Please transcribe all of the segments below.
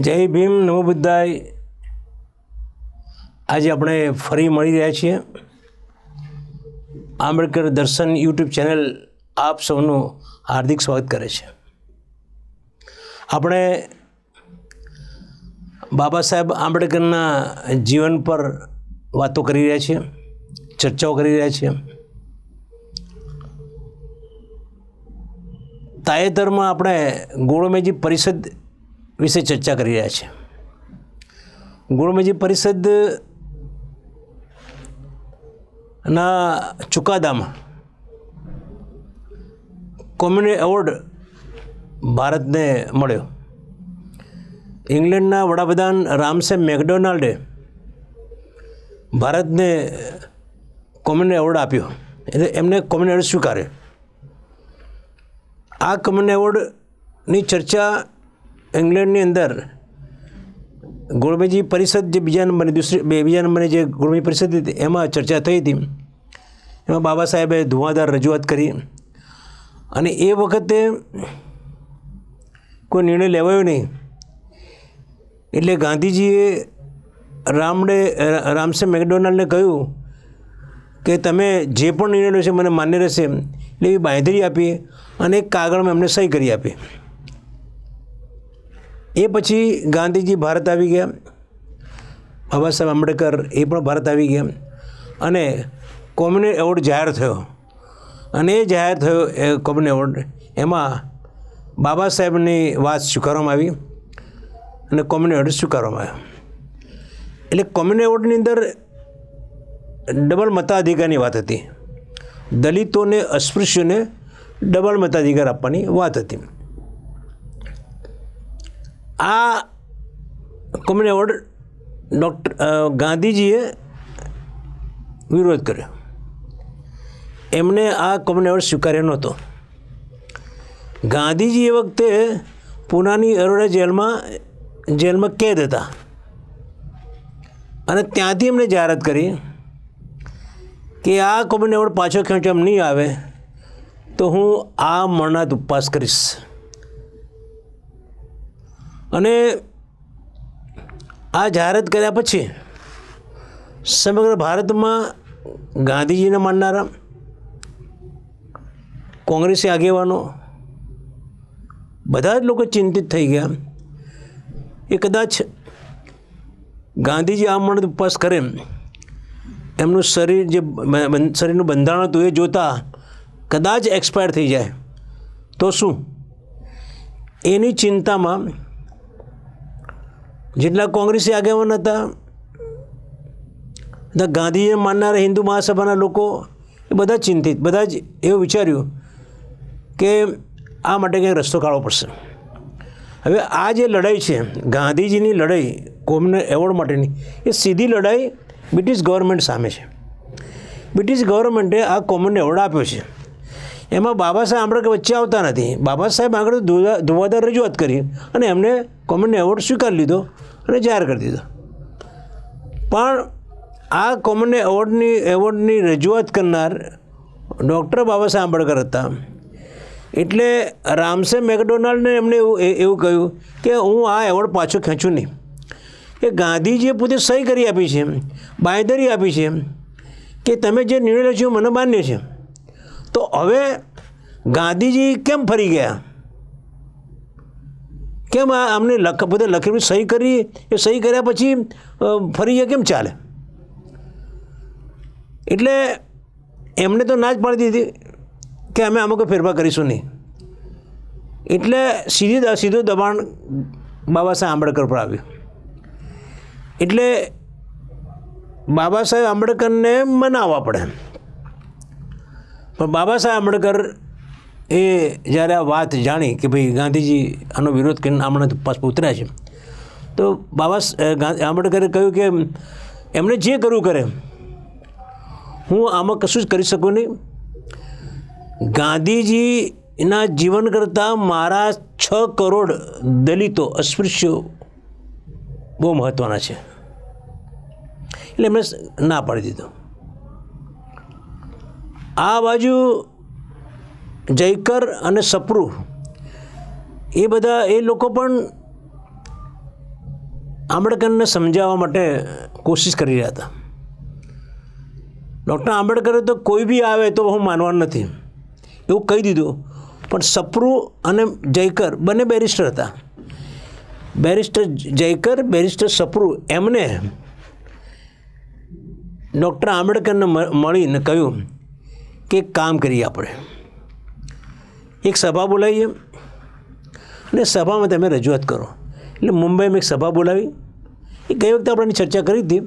જય ભીમ, નમો બુદ્ધાય. આજે આપણે ફરી મળી રહ્યા છીએ. આંબેડકર દર્શન યુટ્યુબ ચેનલ આપ સૌનું હાર્દિક સ્વાગત કરે છે. આપણે બાબા સાહેબ આંબેડકરના જીવન પર વાતો કરી રહ્યા છીએ, ચર્ચાઓ કરી રહ્યા છીએ. તાજેતરમાં આપણે ગોળમેજી પરિષદ વિશે ચર્ચા કરી રહ્યા છે. ગુણમજી પરિષદ ના ચુકાદામાં કોમ્યુનિટી એવોર્ડ ભારતને મળ્યો. ઇંગ્લેન્ડના વડાપ્રધાન રામસે મેકડોનાલ્ડે ભારતને કોમ્યુનિટી એવોર્ડ આપ્યો. એટલે એમને કોમ્યુનિટી એવોર્ડ સ્વીકાર્યો. આ કોમ્યુનિટી એવોર્ડની ચર્ચા ઇંગ્લેન્ડની અંદર ગોળમેજી પરિષદ જે બીજા નંબરની દૂસરી બીજા નંબરની જે ગોળમેજી પરિષદ હતી, એમાં ચર્ચા થઈ હતી. એમાં બાબા સાહેબે ધુઆધાર રજૂઆત કરી. અને એ વખતે કોઈ નિર્ણય લેવાયો નહીં. એટલે ગાંધીજીએ રામડે રામસે મેકડોનાલ્ડને કહ્યું કે તમે જે પણ નિર્ણય લો છે મને માન્ય રહેશે. એટલે એવી બાંધરી આપી અને એક કાગળમાં એમને સહી કરી આપી. એ પછી ગાંધીજી ભારત આવી ગયા. બાબા સાહેબ આંબેડકર એ પણ ભારત આવી ગયા. અને કોમ્યુને એવોર્ડ જાહેર થયો? અને એ જાહેર થયો એ કોમ્યુનિટી એવોર્ડ? એમાં બાબા સાહેબની વાત સ્વીકારવામાં આવી અને કોમ્યુને એવોર્ડ સ્વીકારવામાં આવ્યો. એટલે કોમ્યુનિ એવોર્ડની અંદર ડબલ મતાધિકારની વાત હતી. દલિતોને, અસ્પૃશ્યોને ડબલ મતાધિકાર આપવાની વાત હતી. આ કોમ્યુનિટી એવોર્ડ ડૉક્ટર ગાંધીજીએ વિરોધ કર્યો. એમને આ કોમ્યુનિટી એવોર્ડ સ્વીકાર્યો નહોતો. ગાંધીજી એ વખતે પૂનાની અરોડા જેલમાં જેલમાં કેદ હતા. અને ત્યાંથી એમને જાહેરાત કરી કે આ કોમ્યુનિટી એવોર્ડ પાછો એમ નહીં આવે, તો હું આ મરણાત ઉપવાસ કરીશ. અને આ જાહેરાત કર્યા પછી સમગ્ર ભારતમાં ગાંધીજીને માનનારા કોંગ્રેસી આગેવાનો બધા જ લોકો ચિંતિત થઈ ગયા. એ કદાચ ગાંધીજી આ મરણ ઉપવાસ કરે એમનું શરીર જે શરીરનું બંધારણ હતું એ જોતા કદાચ એક્સપાયર થઈ જાય. તો શું? એની ચિંતામાં જેટલા કોંગ્રેસી આગેવાન હતા બધા ગાંધીએ માનનારા હિન્દુ મહાસભાના લોકો એ બધા ચિંતિત, બધા જ એવું વિચાર્યું કે આ માટે કંઈક રસ્તો કાઢવો પડશે. હવે આ જે લડાઈ છે, ગાંધીજીની લડાઈ કોમને એવોર્ડ માટેની, એ સીધી લડાઈ બ્રિટિશ ગવર્મેન્ટ સામે છે. બ્રિટિશ ગવર્મેન્ટે આ કોમન એવોર્ડ આપ્યો છે. એમાં બાબા સાહેબ આંબેડકર વચ્ચે આવતા નથી. બાબા સાહેબ આગળ ધુવાદાર રજૂઆત કરી અને એમને કોમન એવોર્ડ સ્વીકારી લીધો અને જાહેર કરી દીધો. પણ આ કોમન એવોર્ડની એવોર્ડની રજૂઆત કરનાર ડૉક્ટર બાબા સાહેબ આંબેડકર હતા. એટલે રામસે મેકડોનાલ્ડને એમને એવું એવું કહ્યું કે હું આ એવોર્ડ પાછો ખેંચું નહીં. કે ગાંધીજીએ પોતે સહી કરી આપી છે, બાંયધરી આપી છે, કે તમે જે નિર્ણય લો છો મને માન્ય છે. તો હવે ગાંધીજી કેમ ફરી ગયા? કેમ આ અમને લખ પોતે લખેલું સહી કરી? એ સહી કર્યા પછી ફરી ગયા કેમ ચાલે? એટલે એમને તો ના જ પાડી દીધી કે અમે આમાં કોઈ ફેરફાર કરીશું નહીં. એટલે સીધી સીધું દબાણ બાબા સાહેબ આંબેડકર પર આવ્યું. એટલે બાબા સાહેબ આંબેડકરને મનાવવા પડે. પણ બાબા સાહેબ આંબેડકર એ જ્યારે આ વાત જાણી કે ભાઈ ગાંધીજી આનો વિરોધ કરીને આમણે પાછું ઉતર્યા છે, તો બાબા આંબેડકરે કહ્યું કે એમણે જે કરવું કરે, હું આમાં કશું જ કરી શકું નહીં. ગાંધીજીના જીવન કરતાં મારા છ કરોડ દલિતો અસ્પૃશ્યો બહુ મહત્ત્વના છે. એટલે એમણે ના પાડી દીધો. આ બાજુ જયકર અને સપ્રુ, એ બધા, એ લોકો પણ આંબેડકરને સમજાવવા માટે કોશિશ કરી રહ્યા હતા. ડૉક્ટર આંબેડકરે તો કોઈ બી આવે તો હું માનવાનું નથી. એવું કહી દીધું. પણ સપ્રુ અને જયકર બંને બેરિસ્ટર હતા. બેરિસ્ટર જયકર, બેરિસ્ટર સપ્રુ, એમને ડૉક્ટર આંબેડકરને મળીને કહ્યું કે કામ કરીએ આપણે. એક સભા બોલાવીએ અને સભામાં તમે રજૂઆત કરો. એટલે મુંબઈમાં એક સભા બોલાવી. એ ગઈ વખતે આપણે ચર્ચા કરી હતી,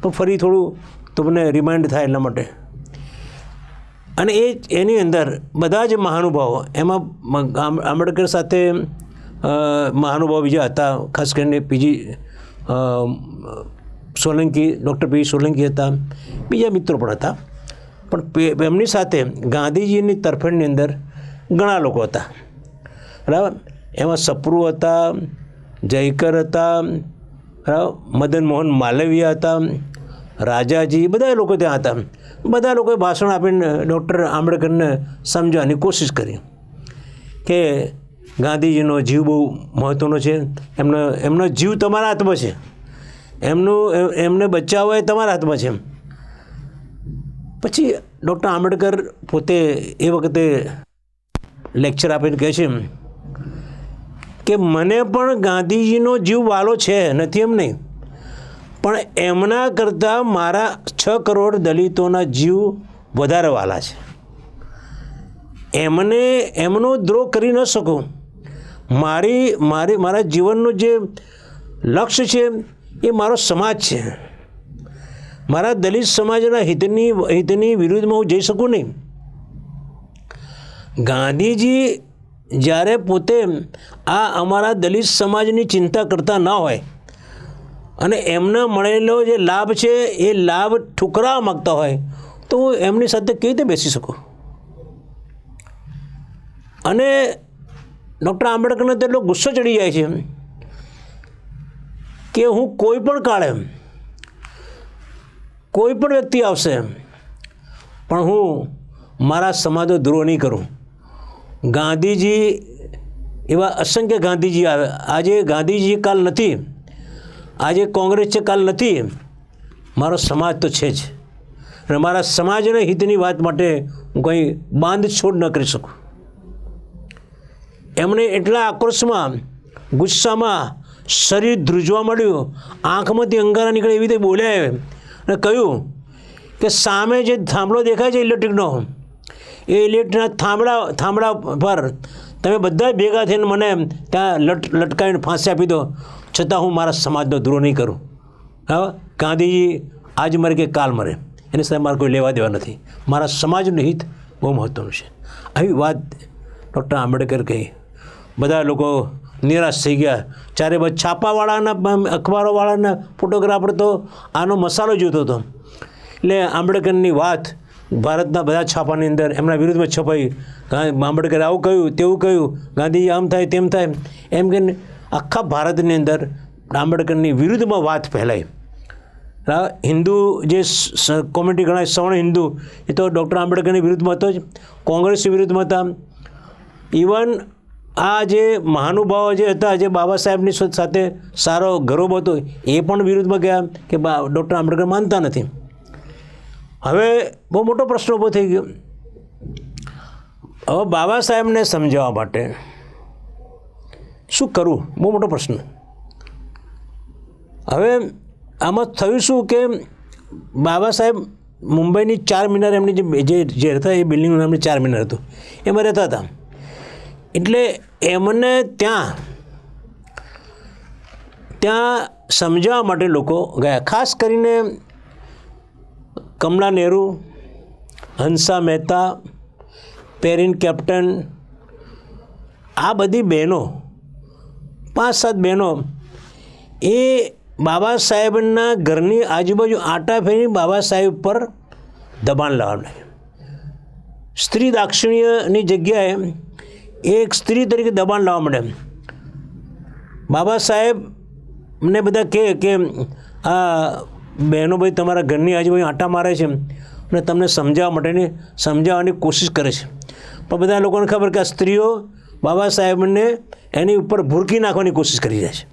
પણ ફરી થોડું તમને રિમાઇન્ડ થાય એટલા માટે. અને એ એની અંદર બધા જ મહાનુભાવો, એમાં આંબેડકર સાથે મહાનુભાવ બીજા હતા, ખાસ કરીને PG Solanki, doctor P Solanki હતા, બીજા મિત્રો પણ હતા. પણ એમની સાથે ગાંધીજીની તરફેણની અંદર ઘણા લોકો હતા. બરાબર? એમાં સપ્રુ હતા, જયકર હતા મદન મોહન માલવીય હતા, રાજાજી બધા લોકો ત્યાં હતા. બધા લોકોએ ભાષણ આપીને ડૉક્ટર આંબેડકરને સમજવાની કોશિશ કરી. કે ગાંધીજીનો જીવ બહુ મહત્ત્વનો છે. એમનો એમનો જીવ તમારા હાથમાં છે. એમનું એમને બચાવવા એ તમારા હાથમાં છે પછી ડૉક્ટર આંબેડકર પોતે એ વખતે લેક્ચર આપીને કહે છે કે મને પણ ગાંધીજીનો જીવ વાલો છે, નથી એમ નહીં. પણ એમના કરતાં મારા છ કરોડ દલિતોના જીવ વધારે વાલા છે. એમને એમનો દ્રોહ કરી ન શકું. મારી મારી, મારા જીવનનું જે લક્ષ્ય છે, એ મારો સમાજ છે. મારા દલિત સમાજના હિતની હિતની વિરુદ્ધમાં હું જઈ શકું નહીં. ગાંધીજી જ્યારે પોતે આ અમારા દલિત સમાજની ચિંતા કરતા ન હોય અને એમને મળેલો જે લાભ છે, એ લાભ ઠુકરાવા માગતા હોય, તો હું એમની સાથે કેવી રીતે બેસી શકું? અને ડૉક્ટર આંબેડકરને તો એટલો ગુસ્સો ચડી જાય છે કે હું કોઈ પણ કાળે કોઈ પણ વ્યક્તિ આવશે, પણ હું મારા સમાજનો દ્રોહ નહીં કરું. ગાંધીજી, એવા અસંખ્ય ગાંધીજી આવે. આજે ગાંધીજી કાલ નથી, આજે કોંગ્રેસ છે કાલ નથી. મારો સમાજ તો છે જ. અને મારા સમાજના હિતની વાત માટે હું કંઈ બાંધછોડ ન કરી શકું. એમણે એટલા આક્રોશમાં, ગુસ્સામાં શરીર ધ્રુજવા મળ્યું આંખમાંથી અંગારા નીકળે એવી રીતે બોલ્યા અને કહ્યું કે સામે જે થાંભલો દેખાય છે ઇલેક્ટ્રિકનો, એ ઇલેક્ટ્રિકના થાંભળા થાંભળા પર તમે બધા ભેગા થઈને મને ત્યાં લટ, લટકાવીને ફાંસી આપી દો, છતાં હું મારા સમાજનો દ્રોહ નહીં કરું. હા ગાંધીજી આજ મરે કે કાલ મરે? એની સાથે મારે કોઈ લેવા દેવા નથી. મારા સમાજનું હિત બહુ મહત્ત્વનું છે. આવી વાત ડૉક્ટર આંબેડકર કહી. બધા લોકો નિરાશ થઈ ગયા. ચારે બાજુ છાપાવાળાના અખબારોવાળાના ફોટોગ્રાફર તો આનો મસાલો જોતો હતો. એટલે આંબેડકરની વાત ભારતના બધા છાપાની અંદર એમના વિરુદ્ધમાં છપાઈ. આંબેડકરે આવું કહ્યું, તેવું કહ્યું ગાંધીજી આમ થાય, તેમ થાય. એમ કહીને આખા ભારતની અંદર આંબેડકરની વિરુદ્ધમાં વાત ફેલાઈ. હિન્દુ જે કોમ્યુનિટી ગણાય સવર્ણ હિન્દુ, એ તો ડૉક્ટર આંબેડકરની વિરુદ્ધમાં હતો જ. કોંગ્રેસ વિરુદ્ધમાં હતા. ઇવન આ જે મહાનુભાવો જે હતા, જે બાબા સાહેબની સાથે સારો ગૌરવ હતો, એ પણ વિરુદ્ધમાં ગયા કે બા, ડૉક્ટર આંબેડકર માનતા નથી. હવે બહુ મોટો પ્રશ્ન ઊભો થઈ ગયો. હવે બાબા સાહેબને સમજાવવા માટે શું કરવું? બહુ મોટો પ્રશ્ન. હવે આમાં થયું શું કે બાબા સાહેબ મુંબઈની ચાર મિનાર એમની જે જે રહેતા, એ બિલ્ડિંગનું નામ ચાર મિનાર હતું. એમાં રહેતા હતા. એટલે એમને ત્યાં ત્યાં સમજાવવા માટે લોકો ગયા. ખાસ કરીને કમલા નહેરુ, હંસા મહેતા, પેરિન કેપ્ટન, આ બધી બહેનો, પાંચ સાત બહેનો, એ બાબા સાહેબના ઘરની આજુબાજુ આટા ફેરી બાબા સાહેબ પર દબાણ લાવવાનું સ્ત્રી દાક્ષિણ્યની જગ્યાએ એક સ્ત્રી તરીકે દબાણ લાવવા માંડે. બાબા સાહેબને બધા કહે કે, આ બહેનો ભાઈ તમારા ઘરની આજુબાજુ આટા મારે છે અને તમને સમજાવવા માટેની સમજાવવાની કોશિશ કરે છે. પણ બધા લોકોને ખબર કે આ સ્ત્રીઓ બાબા સાહેબને એની ઉપર ભૂરકી નાખવાની કોશિશ કરી રહ્યા છે.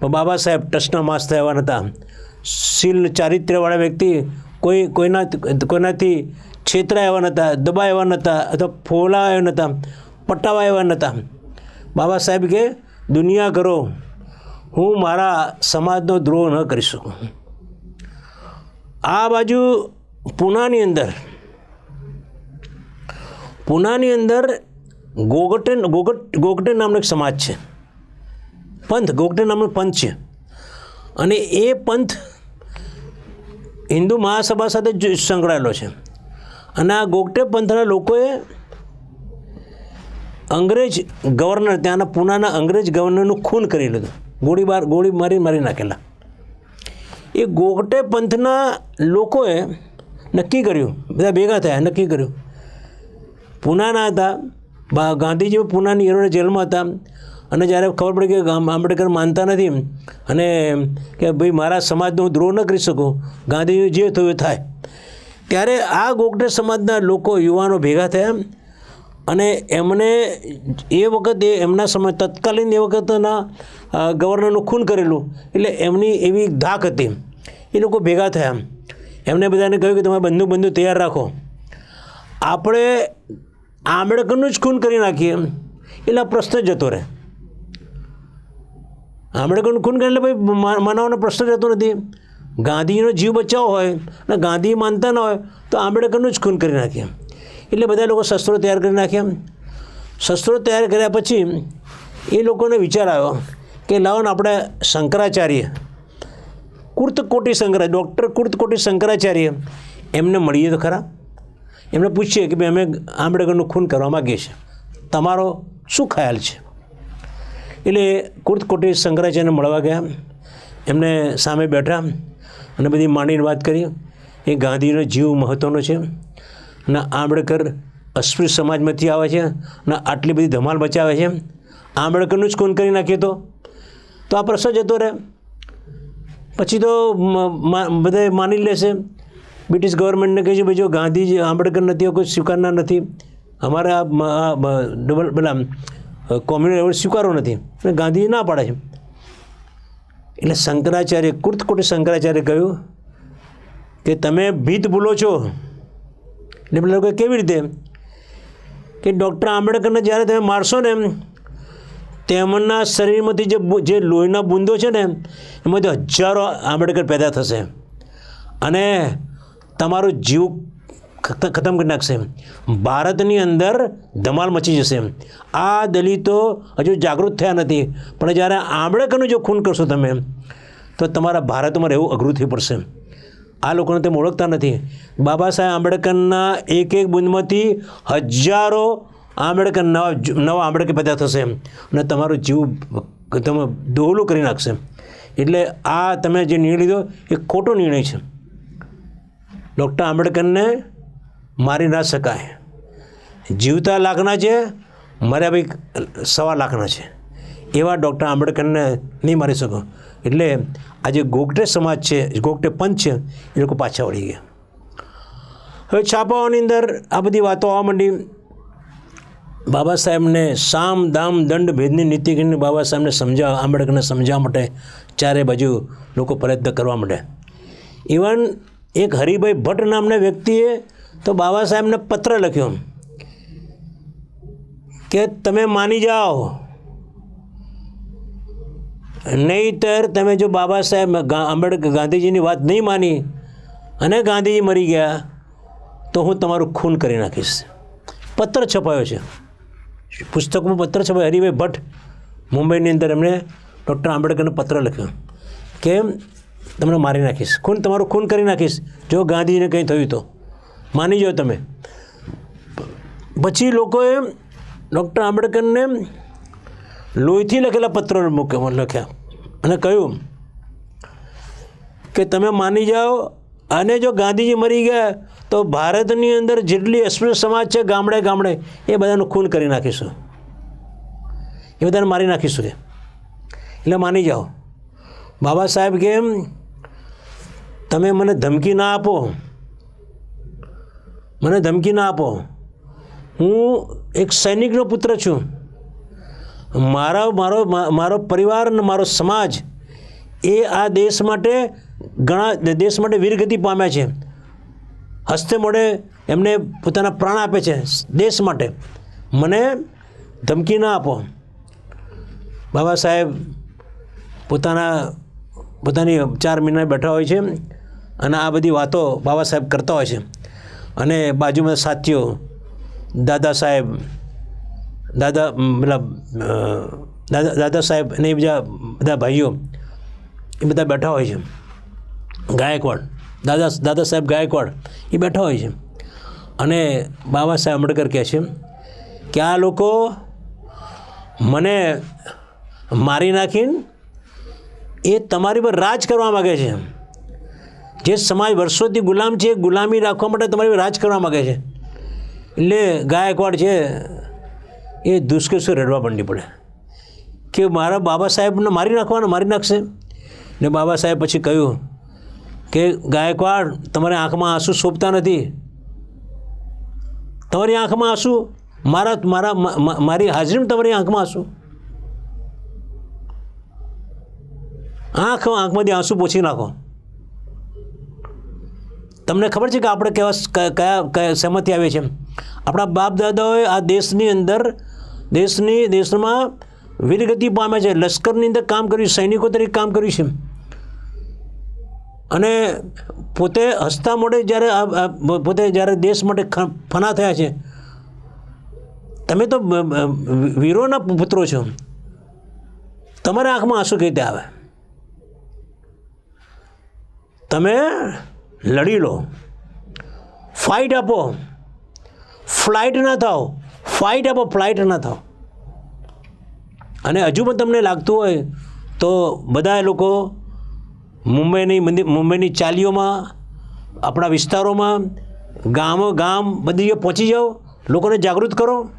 પણ બાબા સાહેબ ટચના માસ થયા નહોતા શીલ ચારિત્ર્યવાળા વ્યક્તિ કોઈ કોઈના કોઈનાથી છેતરા એવા નહોતા દબા એવા નહોતા અથવા ફોલાવ્યા નહોતા પટાવા એવા નહોતા બાબા સાહેબ કે, દુનિયા કરો, હું મારા સમાજનો દ્રોહ ન કરી શકું. આ બાજુ પૂનાની અંદર પૂનાની અંદર ગોગટે, ગોગટ, ગોગટે નામનો એક સમાજ છે. પંથ, ગોગટે નામનો પંથ છે. અને એ પંથ હિન્દુ મહાસભા સાથે જ સંકળાયેલો છે. અને આ ગોગટે પંથના લોકોએ અંગ્રેજ ગવર્નર ત્યાંના પૂનાના અંગ્રેજ ગવર્નરનું ખૂન કરી લીધું. ગોળીબાર ગોળી મારી મારી નાખેલા. એ ગોગટે પંથના લોકોએ નક્કી કર્યું, બધા ભેગા થયા, નક્કી કર્યું. પૂનાના હતા ગાંધીજી પૂનાની એરોડે જેલમાં હતા. અને જ્યારે ખબર પડી કે આંબેડકર માનતા નથી અને કે ભાઈ મારા સમાજનો હું દ્રોહ ન કરી શકું, ગાંધીજી જે થયું થાય. ત્યારે આ ગોકડે સમાજના લોકો યુવાનો ભેગા થયા અને એમને એ વખતે એમના સમય તત્કાલીન એ વખતના ગવર્નરનું ખૂન કરેલું. એટલે એમની એવી ધાક હતી. એ લોકો ભેગા થયા. એમને બધાને કહ્યું કે તમે બંદૂક બંદૂક તૈયાર રાખો. આપણે આંબેડકરનું જ ખૂન કરી નાખીએ. એટલે આ પ્રશ્ન જતો રહે. આંબેડકરનું ખૂન કરે એટલે ભાઈ માનવનો પ્રશ્ન જતો નથી. ગાંધીનો જીવ બચાવો હોય અને ગાંધી માનતા ન હોય તો આંબેડકરનું જ ખૂન કરી નાખીએ એટલે બધા લોકો શસ્ત્રો તૈયાર કરી નાખ્યા શસ્ત્રો તૈયાર કર્યા પછી એ લોકોને વિચાર આવ્યો કે લાવો આપણે શંકરાચાર્ય, કુર્તકોટી શંકરા, ડૉક્ટર કુર્તકોટી શંકરાચાર્ય, એમને મળીએ તો ખરા. એમને પૂછીએ કે ભાઈ, અમે આંબેડકરનું ખૂન કરવા માગીએ છીએ. તમારો શું ખ્યાલ છે? એટલે કુર્તકોટી શંકરાચાર્યને મળવા ગયા. એમને સામે બેઠા. અને બધી માંડીને વાત કરી એ ગાંધીનો જીવ મહત્ત્વનો છે. અને આંબેડકર અસ્પૃશ્ય સમાજમાંથી આવે છે અને આટલી બધી ધમાલ બચાવે છે. આંબેડકરનું જ ખૂન કરી નાખીએ તો? તો આ પ્રશ્ન જતો રહે. પછી તો બધા માની લેશે. બ્રિટિશ ગવર્મેન્ટને કહે છે, ભાઈ જો ગાંધીજી આંબેડકર નથી, કોઈ સ્વીકારનાર નથી. અમારે આ ડબલ, પેલા કોમ્યુનિસ્ટ સ્વીકારો નથી. અને ગાંધીજી ના પાડે છે. એટલે શંકરાચાર્ય, કુર્તકોટી શંકરાચાર્ય કહ્યું કે તમે ભીત ભૂલો છો. એટલે પેલા લોકો કેવી રીતે? કે ડૉક્ટર આંબેડકરને જ્યારે તમે મારશો ને, તેમના શરીરમાંથી જે જે લોહીના બૂંદો છે ને, એમાંથી હજારો આંબેડકર પેદા થશે. અને તમારું જીવ ખતમ કરી નાખશે ભારતની અંદર ધમાલ મચી જશે આ દલિતો હજુ જાગૃત થયા નથી. પણ જ્યારે આંબેડકરનું જો ખૂન કરશો તમે, તો તમારા ભારતમાં રહેવું અઘરું થઈ પડશે આ લોકોને તેમ ઓળખતા નથી. બાબા સાહેબ આંબેડકરના એક એક બુંદમાંથી હજારો આંબેડકર નવા નવા આંબેડકર પેદા થશે અને તમારો જીવ તમે દોહલું કરી નાખશે એટલે આ તમે જે નિર્ણય લીધો, એ ખોટો નિર્ણય છે. ડૉક્ટર આંબેડકરને મારી ના શકાય. જીવતા લાખના છે મર્યા ભાઈ સવા લાખના છે. એવા ડૉક્ટર આંબેડકરને નહીં મારી શકો. એટલે આજે ગોગટે સમાજ છે, ગોગટે પંચ છે, એ લોકો પાછા વળી ગયા. હવે છાપાઓની અંદર આ બધી વાતો આવવા માંડી. બાબા સાહેબને સામ, દામ, દંડ, ભેદની નીતિ કરીને બાબા સાહેબને સમજાવવા આંબેડકરને સમજાવવા માટે ચારે બાજુ લોકો પ્રયત્ન કરવા માટે ઇવન એક હરિભાઈ ભટ્ટ નામના વ્યક્તિએ તો બાબા સાહેબને પત્ર લખ્યો કે તમે માની જાઓ. નહીંતર તમે જો બાબા સાહેબ આંબેડકર ગાંધીજીની વાત નહીં માની અને ગાંધીજી મરી ગયા, તો હું તમારું ખૂન કરી નાખીશ. પત્ર છપાયો છે. પુસ્તકમાં પત્ર છપાયો. હરિભાઈ ભટ્ટ, મુંબઈની અંદર એમણે ડૉક્ટર આંબેડકરને પત્ર લખ્યો કે તમને મારી નાખીશ. ખૂન, તમારું ખૂન કરી નાખીશ. જો ગાંધીજીને કંઈ થયું તો. માની જાઓ તમે. પછી લોકોએ ડૉક્ટર આંબેડકરને લોહીથી લખેલા પત્રો લખ્યા. અને કહ્યું કે તમે માની જાઓ, અને જો ગાંધીજી મરી ગયા, તો ભારતની અંદર જેટલી અસ્પૃશ્ય સમાજ છે, ગામડે ગામડે, એ બધાનું ખૂન કરી નાખીશું. એ બધાને મારી નાખીશું એટલે માની જાઓ. બાબા સાહેબ કેમ તમે મને ધમકી ના આપો. મને ધમકી ના આપો. હું એક સૈનિકનો પુત્ર છું. મારા, મારો મારો પરિવાર અને મારો સમાજ એ આ દેશ માટે ઘણા, દેશ માટે વીરગતિ પામ્યા છે. હસ્તે મોડે એમને પોતાના પ્રાણ આપે છે દેશ માટે. મને ધમકી ના આપો. બાબા સાહેબ પોતાના, પોતાની ચાર મહિના બેઠા હોય છે અને આ બધી વાતો બાબા સાહેબ કરતા હોય છે. અને બાજુમાં સાથીઓ, દાદા સાહેબ, દાદા મતલબ દાદા દાદા સાહેબ અને એ બીજા બધા ભાઈઓ, એ બધા બેઠા હોય છે. ગાયકવાડ, દાદા દાદા સાહેબ ગાયકવાડ, એ બેઠા હોય છે. અને બાબા સાહેબ આંબેડકર કહે છે કે આ લોકો મને મારી નાખીને એ તમારી પર રાજ કરવા માગે છે. જે સમાજ વર્ષોથી ગુલામ છે ગુલામી રાખવા માટે તમારી રાજ કરવા માગે છે. એટલે ગાયકવાડ છે, એ દુષ્કર્ષો રડવા માંડી પડે. કે મારા બાબા સાહેબને મારી નાખવાના, મારી નાખશે. ને બાબા સાહેબ પછી કહ્યું કે ગાયકવાડ, તમારી આંખમાં આંસુ શોભતા નથી. તમારી આંખમાં આંસુ, મારા મારા મારી હાજરીમાં તમારી આંખમાં આંસુ. આંખ, આંખમાંથી આંસુ પોછી નાખો. તમને ખબર છે કે આપણે કેવા કયા કયા સહમતી આવે છે આપણા બાપ દાદાઓએ આ દેશની અંદર, દેશની, દેશમાં વીરગતિ પામે છે. લશ્કરની અંદર કામ કર્યું સૈનિકો તરીકે કામ કર્યું છે. અને પોતે હસતા મોઢે જ્યારે પોતે જ્યારે દેશ માટે ફના થયા છે. તમે તો વીરોના પુત્રો છો. તમારા આંખમાં આંસુ કઈ રીતે આવે? તમે લડી લો. ફાઇટ આપો. ફ્લાઇટ ના થાઓ. ફાઇટ આપો ફ્લાઇટ ના થાઓ. અને હજુ પણ તમને લાગતું હોય તો બધા લોકો મુંબઈની મુંબઈની ચાલીઓમાં, આપણા વિસ્તારોમાં, ગામો, ગામ બધી પહોંચી જાઓ. લોકોને જાગૃત કરો.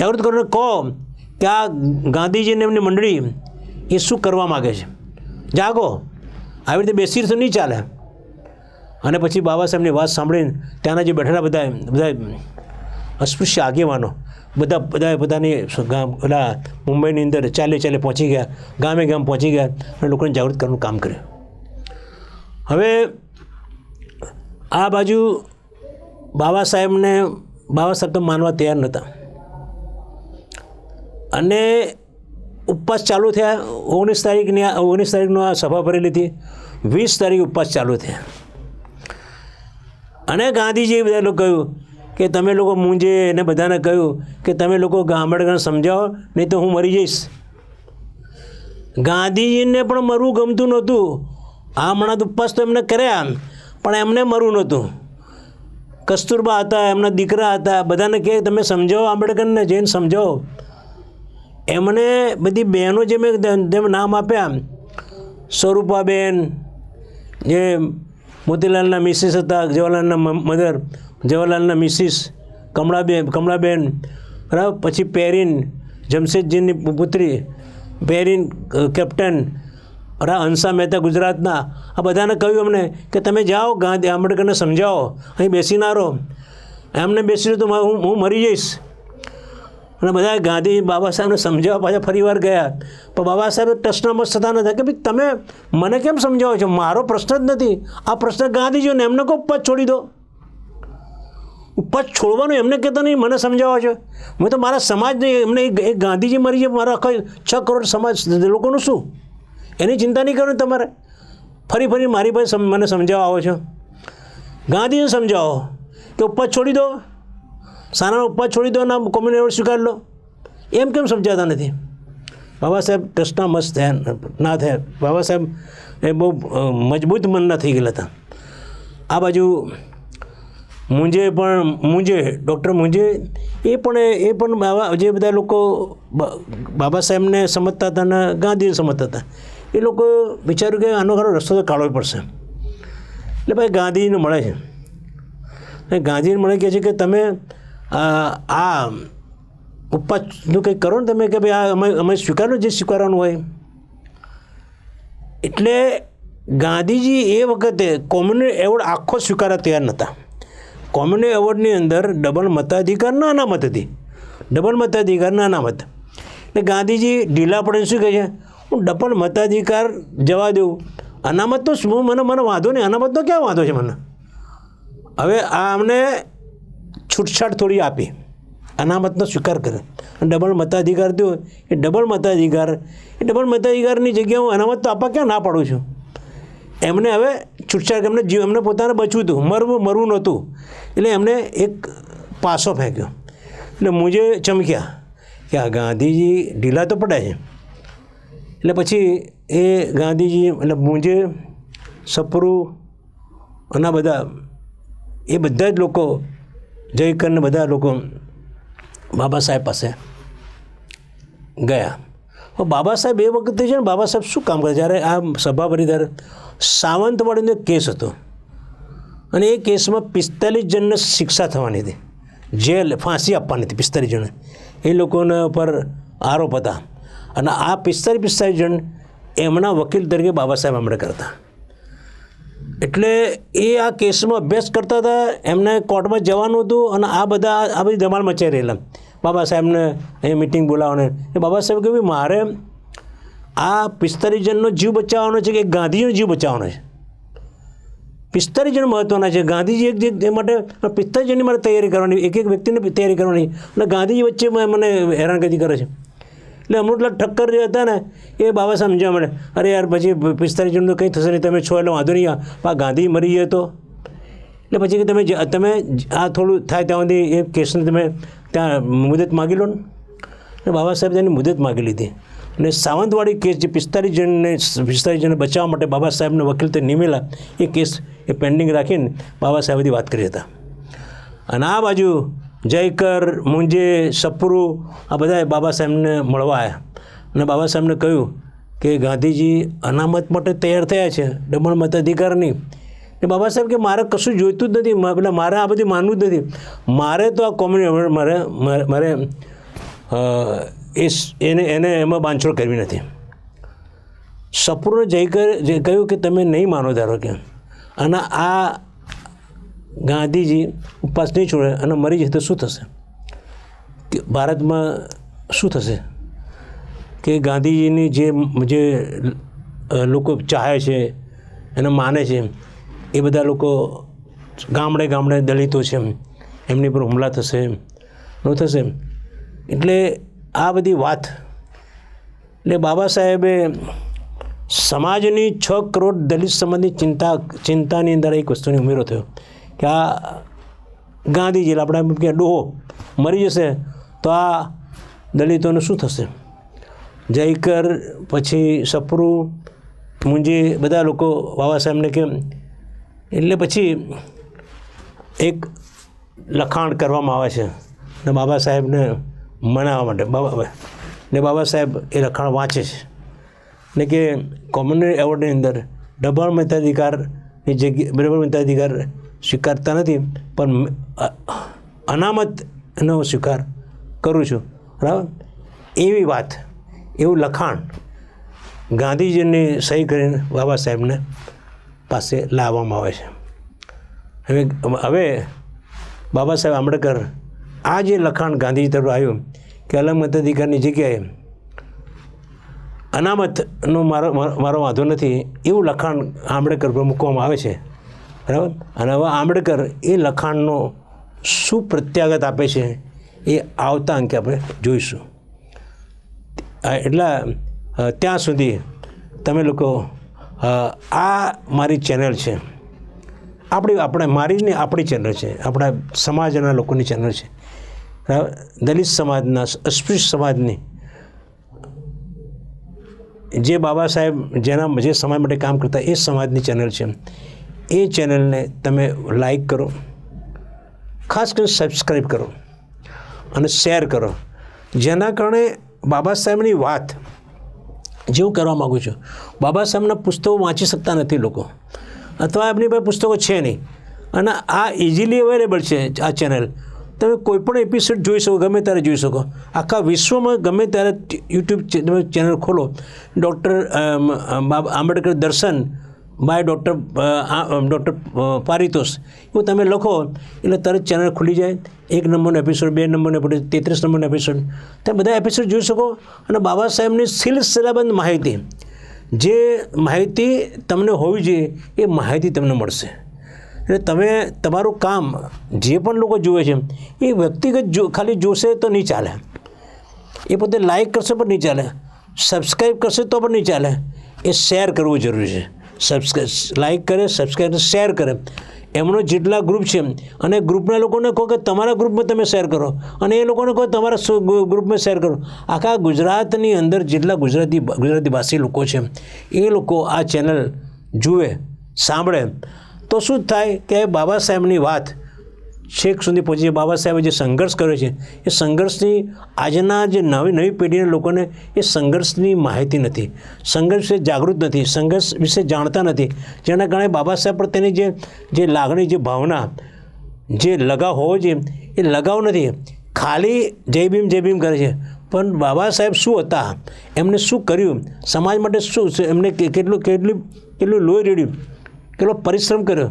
જાગૃત કરોને કહો કે આ ગાંધીજીને એમની મંડળી એ શું કરવા માગે છે? જાગો. આવી રીતે બેસી તો નહીં ચાલે. અને પછી બાબા સાહેબની વાત સાંભળીને ત્યાંના જે બેઠેલા બધા બધા અસ્પૃશ્ય આગેવાનો, બધા બધા પોતાની ગામ, ઓલા મુંબઈની અંદર ચાલે ચાલે પહોંચી ગયા, ગામે ગામ પહોંચી ગયા અને લોકોને જાગૃત કરવાનું કામ કર્યું. હવે આ બાજુ બાબા સાહેબને, બાબા સાહેબ તો માનવા તૈયાર નહોતા. અને ઉપવાસ ચાલુ થયા. ઓગણીસ તારીખની ઓગણીસ તારીખનો આ સભા ભરેલી હતી. વીસ તારીખ ઉપવાસ ચાલુ થયા. અને ગાંધીજીએ બધા લોકો કહ્યું કે તમે લોકો મુંજે એને બધાને કહ્યું કે તમે લોકો આંબેડકરને સમજાવો, નહીં તો હું મરી જઈશ. ગાંધીજીને પણ મરવું ગમતું નહોતું. આ હમણાં તો ઉપવાસ તો એમને કર્યા પણ એમને મરવું નહોતું. કસ્તુરબા હતા, એમના દીકરા હતા, બધાને કહે, તમે સમજાવો આંબેડકરને, જઈને સમજાવો. એમને બધી બહેનો જે મેં તેમ નામ આપ્યા, સ્વરૂપાબેન, જે મોતીલાલના મિસિસ હતા, જવાહરલાલના મધર જવાહરલાલના મિસિસ કમળાબેન કમળાબેન, બરાબર? પછી પેરીન, જમશેદજીની પુત્રી, પેરીન કેપ્ટન રા હંસા મહેતા ગુજરાતના. આ બધાને કહ્યું અમને કે તમે જાઓ, ગાંધી આંબેડકરને સમજાવો, અહીં બેસી ના રહો એમને બેસી તો હું હું મરી જઈશ. અને બધા ગાંધી બાબા સાહેબને સમજાવવા પાછા ફરી વાર ગયા. પણ બાબા સાહેબ ટસનામસ થતા નથી કે ભાઈ તમે મને કેમ સમજાવો છો? મારો પ્રશ્ન જ નથી. આ પ્રશ્ન ગાંધીજીઓને એમને કહો ઉપવાસ છોડી દો. ઉપવાસ છોડવાનું એમને કહેતા નહીં, મને સમજાવો છો. મેં તો મારા સમાજને એમને એક- એક ગાંધીજી મરી જાય મારા આખા છ કરોડ સમાજ લોકોનું શું? એની ચિંતા નહીં કરવાની તમારે. ફરી ફરી મારી પાસે મને સમજાવવા આવો છો. ગાંધીને સમજાવો કે ઉપવાસ છોડી દો. સાનાનો ઉપવાસ છોડી દો ના કોમ્યુનિટી એવોર્ડ સ્વીકાર લો. એમ કેમ સમજાતા નથી? બાબા સાહેબ ટ્રસ્ટના મસ્ત થયા ના થયા બાબા સાહેબ એ બહુ મજબૂત મનના થઈ ગયેલા હતા. આ બાજુ મુંજે પણ, મુંજે, ડૉક્ટર મુંજે, એ પણ એ પણ બાબા, જે બધા લોકો બાબા સાહેબને સમજતા હતા અને ગાંધીને સમજતા હતા. એ લોકો વિચાર્યું કે આનો ખરો રસ્તો તો કાઢવો પડશે. એટલે ભાઈ ગાંધીને મળે છે. ગાંધીને મળે કહે છે કે તમે આ ઉપવાસનું કંઈક કરો ને તમે કે ભાઈ આ અમે અમે સ્વીકારો જે સ્વીકારવાનું હોય. એટલે ગાંધીજી એ વખતે કોમ્યુનિટ એવોર્ડ આખો સ્વીકારવા તૈયાર નહોતા. કોમ્યુનિટ એવોર્ડની અંદર ડબલ મતાધિકારના અનામત હતી. ડબલ મતાધિકાર ના અનામત એટલે ગાંધીજી ઢીલા પડે શું કહે છે? હું ડબલ મતાધિકાર જવા દઉં. અનામત તો શું? મને મને વાંધો નહીં. અનામતનો ક્યાં વાંધો છે મને? હવે આ અમને છૂટછાટ થોડી આપી. અનામતનો સ્વીકાર કરે. ડબલ મતાધિકાર થયો એ ડબલ મતાધિકાર, એ ડબલ મતાધિકારની જગ્યા હું અનામત તો આપવા ક્યાં ના પાડું છું? એમને હવે છૂટછાટ, એમને જીવ, એમને પોતાને બચવું હતું. મરવું મરવું નહોતું. એટલે એમને એક પાસો ફેંક્યો. એટલે મુજે ચમક્યા કે આ ગાંધીજી ઢીલા તો પડ્યા છે. એટલે પછી એ ગાંધીજી, એટલે મુંજે સપરું અને બધા, એ બધા જ લોકો જયકરને બધા લોકો બાબા સાહેબ પાસે ગયા. હવે બાબા સાહેબ એ વખતે છે ને બાબા સાહેબ શું કામ કરે? જ્યારે આ સભા ભરી ત્યારે સાવંતવાડીનો કેસ હતો. અને એ કેસમાં પિસ્તાલીસ જણને શિક્ષા થવાની હતી. જેલ ફાંસી આપવાની હતી પિસ્તાલીસ જણ એ લોકોના પર આરોપ હતા. અને આ પિસ્તાલીસ પિસ્તાલીસ જણ એમના વકીલ તરીકે બાબા સાહેબ આંબેડકર હતા. એટલે એ આ કેસમાં અભ્યાસ કરતા હતા, એમને કોર્ટમાં જવાનું હતું અને આ બધા આ બધી ધમાલ મચાઈ રહેલા. બાબા સાહેબને એ મિટિંગ બોલાવવાને. એ બાબા સાહેબ કહ્યું મારે આ પિસ્તાલીસ જણનો જીવ બચાવવાનો છે કે ગાંધીજીનો જીવ બચાવવાનો છે? પિસ્તાલીસ જણ મહત્ત્વના છે. ગાંધીજી એક જે માટે પિસ્તાલીસ મારે તૈયારી કરવાની, એક એક વ્યક્તિને તૈયારી કરવાની. અને ગાંધીજી વચ્ચે મને હેરાનગતિ કરે છે. એટલે અમુક એટલા ઠક્કર જે હતા ને, એ બાબા સમજ્યા મળે અરે યાર, પછી પિસ્તાલીસ જણનું કંઈ થશે નહીં, તમે છો એટલે વાંધો નહીં પા ગાંધી મરી ગયો તો. એટલે પછી કે તમે તમે આ થોડું થાય ત્યાં સુધી એ કેસને તમે ત્યાં મુદત માગી લો ને. અને બાબા સાહેબ તેની મુદત માગી લીધી. અને સાવંતવાડી કેસ જે પિસ્તાલીસ જણને પિસ્તાલીસ જણને બચાવવા માટે બાબા સાહેબને વકીલ તે નિમેલા, એ કેસ એ પેન્ડિંગ રાખીને બાબા સાહેબથી વાત કરી હતા. અને આ બાજુ જયકર, મુંજે, સપરુ, આ બધાએ બાબા સાહેબને મળવા આવ્યા અને બાબા સાહેબને કહ્યું કે ગાંધીજી અનામત માટે તૈયાર થયા છે ડબલ મતાધિકારની. ને બાબા સાહેબ કે મારે કશું જોઈતું જ નથી એટલે મારે આ બધું માનવું જ નથી. મારે તો આ કોમ્યુનિ મારે, મારે- એને એને એમાં બાંધછોડ કરવી નથી. સપૂર્ણ જયકર, જે કહ્યું કે તમે નહીં માનો ધારો કે. અને આ ગાંધીજી ઉપવાસ નહીં છોડે અને મરી જશે તો શું થશે? કે ભારતમાં શું થશે? કે ગાંધીજીની જે જે લોકો ચાહે છે, એને માને છે, એ બધા લોકો ગામડે ગામડે દલિતો છે, એમની પર હુમલા થશે, ન થશે? એટલે આ બધી વાત, એટલે બાબા સાહેબે સમાજની છ કરોડ દલિત સંબંધી ચિંતા, ચિંતાની અંદર એક વસ્તુની ઉમેરો થયો. કે આ ગાંધીજી આપણે એમ કે ડોહો, મરી જશે તો આ દલિતોનું શું થશે? જયકર, પછી સપરુ, મુંજી, બધા લોકો બાબા સાહેબને કેમ? એટલે પછી એક લખાણ કરવામાં આવે છે ને બાબા સાહેબને મનાવવા માટે. બાબા ને બાબા સાહેબ એ લખાણ વાંચે છે. ને કે કોમનવેલ્થ એવોર્ડની અંદર ડબલ મતાધિકારની જગ્યા ડબલ મતાધિકાર સ્વીકારતા નથી, પણ અનામતનો સ્વીકાર કરું છું. બરાબર? એવી વાત, એવું લખાણ ગાંધીજીની સહી કરીને બાબા સાહેબને પાસે લાવવામાં આવે છે. હવે હવે બાબા સાહેબ આંબેડકર, આ જે લખાણ ગાંધીજી તરફ આવ્યું કે અલગ મતાધિકારની જગ્યાએ અનામતનો મારો મારો વાંધો નથી, એવું લખાણ આંબેડકર પર મૂકવામાં આવે છે. બરાબર? અને હવે આંબેડકર એ લખાણનો શું પ્રત્યાઘાત આપે છે એ આવતા અંકે આપણે જોઈશું. એટલા ત્યાં સુધી તમે લોકો આ મારી ચેનલ છે. આપણી, આપણે, મારી ને આપણી ચેનલ છે. આપણા સમાજના લોકોની ચેનલ છે. દલિત સમાજના, અસ્પૃશ્ય સમાજની. જે બાબા સાહેબ, જેના જે સમાજ માટે કામ કરતા એ સમાજની ચેનલ છે. એ ચેનલને તમે લાઈક કરો. ખાસ કરીને સબસ્ક્રાઈબ કરો અને શેર કરો. જેના કારણે બાબા સાહેબની વાત જેવું કરવા માગું છું, બાબા સાહેબના પુસ્તકો વાંચી શકતા નથી લોકો. અથવા એમની પાસે પુસ્તકો છે નહીં. અને આ ઇઝીલી અવેલેબલ છે આ ચેનલ તમે કોઈપણ એપિસોડ જોઈ શકો, ગમે ત્યારે જોઈ શકો. આખા વિશ્વમાં ગમે ત્યારે યુટ્યુબ ચેનલ ખોલો doctor Ambedkar Darshan by doctor doctor Paritosh. એવું તમે લખો, એટલે તરત ચેનલ ખુલી જાય. એક નંબરનો એપિસોડ બે નંબરનો એપિસોડ તેત્રીસ નંબરનો એપિસોડ તમે બધા એપિસોડ જોઈ શકો. અને બાબા સાહેબની સિલસિલાબંધ માહિતી. જે માહિતી તમને હોવી જોઈએ, એ માહિતી તમને મળશે. એટલે તમે, તમારું કામ, જે પણ લોકો જુએ છે, એ વ્યક્તિગત જો, ખાલી જોશે તો નહીં ચાલે. એ પોતે લાઈક કરશે પણ નહીં ચાલે. સબસ્ક્રાઈબ કરશે તો પણ નહીં ચાલે. એ શેર કરવું જરૂરી છે. સબસ્ક્રાઈબ લાઈક કરે સબસ્ક્રાઈબ શેર કરે. એમનો જેટલા ગ્રુપ છે અને ગ્રુપના લોકોને કહો કે તમારા ગ્રુપમાં તમે શેર કરો. અને એ લોકોને કહો તમારા ગ્રુપમાં શેર કરો. આખા ગુજરાતની અંદર જેટલા ગુજરાતી ગુજરાતી ભાષી લોકો છે એ લોકો આ ચેનલ જુએ, સાંભળે તો શું થાય કે બાબા સાહેબની વાત છેક સુધી પહોંચી બાબા સાહેબે જે સંઘર્ષ કર્યો છે, એ સંઘર્ષની આજના જે નવી નવી પેઢીના લોકોને એ સંઘર્ષની માહિતી નથી. સંઘર્ષ વિશે જાગૃત નથી, સંઘર્ષ વિશે જાણતા નથી. જેના કારણે બાબા સાહેબ પર તેની જે જે લાગણી, જે ભાવના, જે લગાવ હોવો જોઈએ, એ લગાવ નથી. ખાલી જય ભીમ જય ભીમ કરે છે. પણ બાબા સાહેબ શું હતા? એમને શું કર્યું? સમાજ માટે શું એમને કેટલું કેટલું કેટલું લોહી રેડ્યું? કેટલો પરિશ્રમ કર્યો?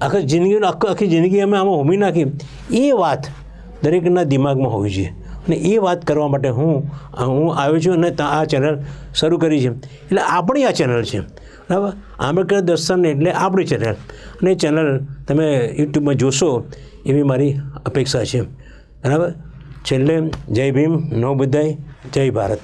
આખી જિંદગીનું આખું આખી જિંદગી અમે આમાં હોમી નાખી. એ વાત દરેકના દિમાગમાં હોવી જોઈએ. અને એ વાત કરવા માટે હું હું આવ્યો છું અને આ ચેનલ શરૂ કરી છે. એટલે આપણી આ ચેનલ છે. બરાબર? આંબેડકર દર્શન એટલે આપણી ચેનલ. અને ચેનલ તમે યુટ્યુબમાં જોશો એવી મારી અપેક્ષા છે. બરાબર? છેલ્લે જય ભીમ. નવ બધાય. જય ભારત.